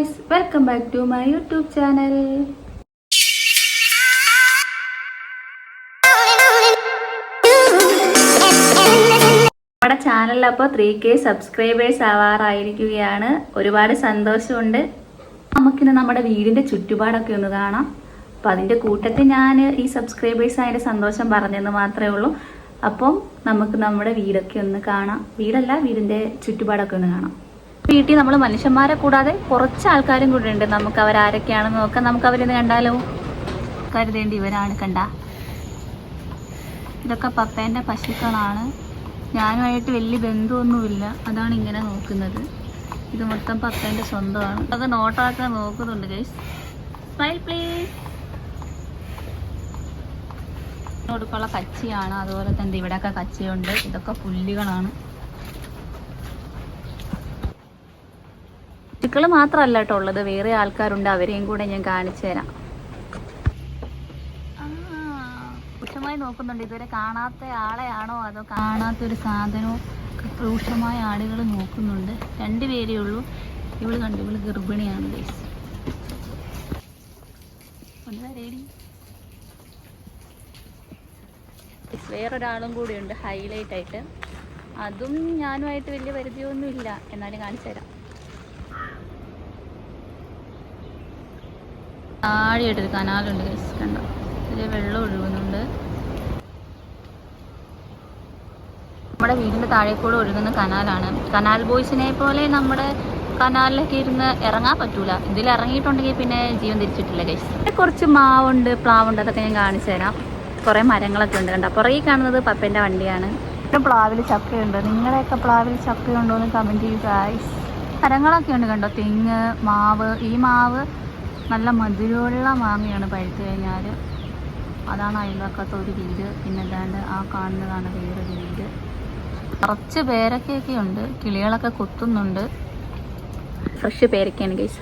Guys welcome back to my YouTube channel നമ്മുടെ ചാനലിൽ അപ്പോൾ ത്രീ കെ സബ്സ്ക്രൈബേഴ്സ് ആവാറായിരിക്കുകയാണ്. ഒരുപാട് സന്തോഷമുണ്ട്. നമുക്കിന്ന് നമ്മുടെ വീടിന്റെ ചുറ്റുപാടൊക്കെ ഒന്ന് കാണാം. അപ്പോൾ അതിന്റെ കൂട്ടത്തിൽ ഞാൻ ഈ സബ്സ്ക്രൈബേഴ്സ് ആയതിന്റെ സന്തോഷം പറഞ്ഞെന്ന് മാത്രമേ ഉള്ളൂ. അപ്പം നമുക്ക് നമ്മുടെ വീടൊക്കെ ഒന്ന് കാണാം. വീടല്ല വീടിന്റെ ചുറ്റുപാടൊക്കെ ഒന്ന് കാണാം. വീട്ടിൽ നമ്മൾ മനുഷ്യന്മാരെ കൂടാതെ കുറച്ച് ആൾക്കാരും കൂടെ ഉണ്ട്. നമുക്ക് അവരാരൊക്കെയാണെന്ന് നോക്കാം. നമുക്ക് അവരിന്ന് കണ്ടാലോ? കരുതേണ്ടി ഇവരാണ് കണ്ട. ഇതൊക്കെ പപ്പേന്റെ പശുക്കളാണ്. ഞാനുമായിട്ട് വലിയ ബന്ധമൊന്നുമില്ല. അതാണ് ഇങ്ങനെ നോക്കുന്നത്. ഇത് മൊത്തം പപ്പേന്റെ സ്വന്തമാണ്. അതൊക്കെ നോട്ടാക്കാൻ നോക്കുന്നുണ്ട് ഗൈസ് സ്മൈൽ പ്ലീസ് കൊടുക്കുള്ള കച്ചിയാണ്. അതുപോലെ തന്നെ ഇവിടെയൊക്കെ കച്ചിയുണ്ട്. ഇതൊക്കെ പുല്ലുകളാണ്. പശുക്കൾ മാത്രമല്ല കേട്ടോ ഉള്ളത്. വേറെ ആൾക്കാരുണ്ട്. അവരെയും കൂടെ ഞാൻ കാണിച്ചു തരാം. ഉഷമായി നോക്കുന്നുണ്ട്. ഇതുവരെ കാണാത്ത ആളെയാണോ അതോ കാണാത്തൊരു സാധനവും രൂക്ഷമായ ആളുകൾ നോക്കുന്നുണ്ട്. രണ്ടുപേരേ ഉള്ളൂ. ഇവൾ കണ്ടു. ഇവൾ ഗർഭിണിയാണ് ഗൈസ് വേറൊരാളും കൂടിയുണ്ട്. ഹൈലൈറ്റ് ആയിട്ട് അതും ഞാനുമായിട്ട് വലിയ പരിധിയൊന്നുമില്ല എന്നാലും കാണിച്ചു തരാം. താഴെയായിട്ടൊരു കനാലുണ്ട് ഗൈസ് കണ്ടോ? ഇതിൽ വെള്ളം ഒഴുകുന്നുണ്ട്. നമ്മുടെ വീടിന്റെ താഴേക്കൂടെ ഒഴുകുന്ന കനാലാണ്. കനാൽ ബോയ്സിനെ പോലെ നമ്മുടെ കനാലിലൊക്കെ ഇരുന്ന് ഇറങ്ങാൻ പറ്റൂല. ഇതിൽ ഇറങ്ങിയിട്ടുണ്ടെങ്കിൽ പിന്നെ ജീവൻ തിരിച്ചിട്ടില്ല ഗൈസ് കുറച്ച് മാവുണ്ട് പ്ലാവുണ്ട് അതൊക്കെ ഞാൻ കാണിച്ചു തരാം. കുറേ മരങ്ങളൊക്കെ ഉണ്ട് കണ്ടോ? പുറകെ കാണുന്നത് പപ്പന്റെ വണ്ടിയാണ്. ഇവിടെ പ്ലാവിൽ ചക്കയുണ്ട്. നിങ്ങളുടെയൊക്കെ പ്ലാവിൽ ചക്കയുണ്ടോ എന്ന് കമന്റ് ചെയ്യുക മരങ്ങളൊക്കെ ഉണ്ട് കണ്ടോ? തെങ്ങ് മാവ് ഈ മാവ് നല്ല മധുരമുള്ള മാങ്ങയാണ് പഴുത്ത് കഴിഞ്ഞാൽ അതാണ് അയൽവക്കത്തെ ഒരു വീട് പിന്നെ അല്ലാണ്ട് ആ കാണുന്നതാണ് വേറൊരു വീട് കുറച്ച് പേരക്കയൊക്കെ ഉണ്ട്. കിളികളൊക്കെ കൊത്തുന്നുണ്ട്. ഫ്രഷ് പേരക്കയാണ് ഗൈസ്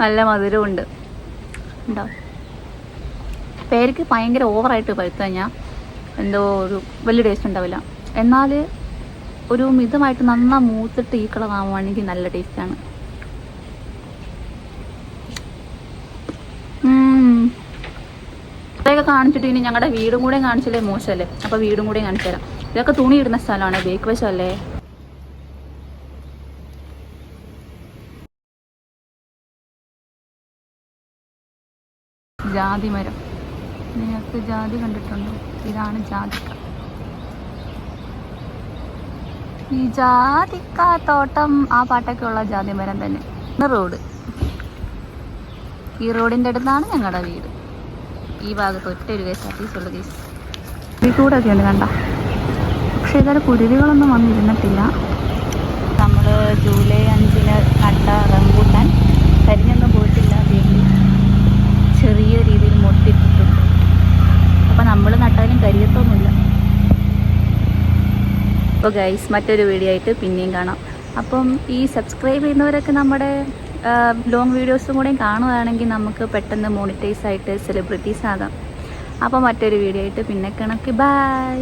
നല്ല മധുരമുണ്ട്. ഉണ്ടോ? പേരക്ക് ഭയങ്കര ഓവറായിട്ട് പഴുത്തു കഴിഞ്ഞാൽ എന്തോ ഒരു വലിയ ടേസ്റ്റ് ഉണ്ടാവില്ല. എന്നാൽ ഒരു മിതമായിട്ട് നന്നാ മൂത്തിട്ട് ഈ കളർ ആവുകയാണെങ്കിൽ നല്ല ടേസ്റ്റാണ് ഇതൊക്കെ കാണിച്ചിട്ട് ഇനി ഞങ്ങളുടെ വീടും കൂടെ കാണിച്ചല്ലേ മോശമല്ലേ അപ്പോൾ വീടും കൂടെ കാണിച്ചു തരാം. ഇതൊക്കെ തുണി ഇടുന്ന സ്ഥലമാണ് ബേക്ക് വശമല്ലേ ജാതി മരം. നിങ്ങൾക്ക് ജാതി കണ്ടിട്ടുണ്ടോ? ഇതാണ് ജാതിക്ക ഈ ജാതിക്ക തോട്ടം ആ പാട്ടൊക്കെ ഉള്ള ജാതി മരം തന്നെ. റോഡ്. ഈ റോഡിന്റെ അടുത്താണ് ഞങ്ങളുടെ വീട്. ഈ ഭാഗത്ത് ഒറ്റ ഒരു കേസ് ആർട്ടീസുള്ള കേസ് കൂടൊക്കെ ഉണ്ട് കണ്ട. പക്ഷേ ഇതുവരെ കുരുവികളൊന്നും വന്നിരുന്നിട്ടില്ല. അപ്പോൾ ഗൈസ് മറ്റൊരു വീഡിയോ ആയിട്ട് പിന്നെയും കാണാം. അപ്പം ഈ സബ്സ്ക്രൈബ് ചെയ്യുന്നവരൊക്കെ നമ്മുടെ ലോങ് വീഡിയോസും കൂടെയും കാണുകയാണെങ്കിൽ നമുക്ക് പെട്ടെന്ന് മോണിറ്റൈസ് ആയിട്ട് സെലിബ്രിറ്റീസ് ആകാം. അപ്പോൾ മറ്റൊരു വീഡിയോ ആയിട്ട് പിന്നെ കണക്ക് ബൈ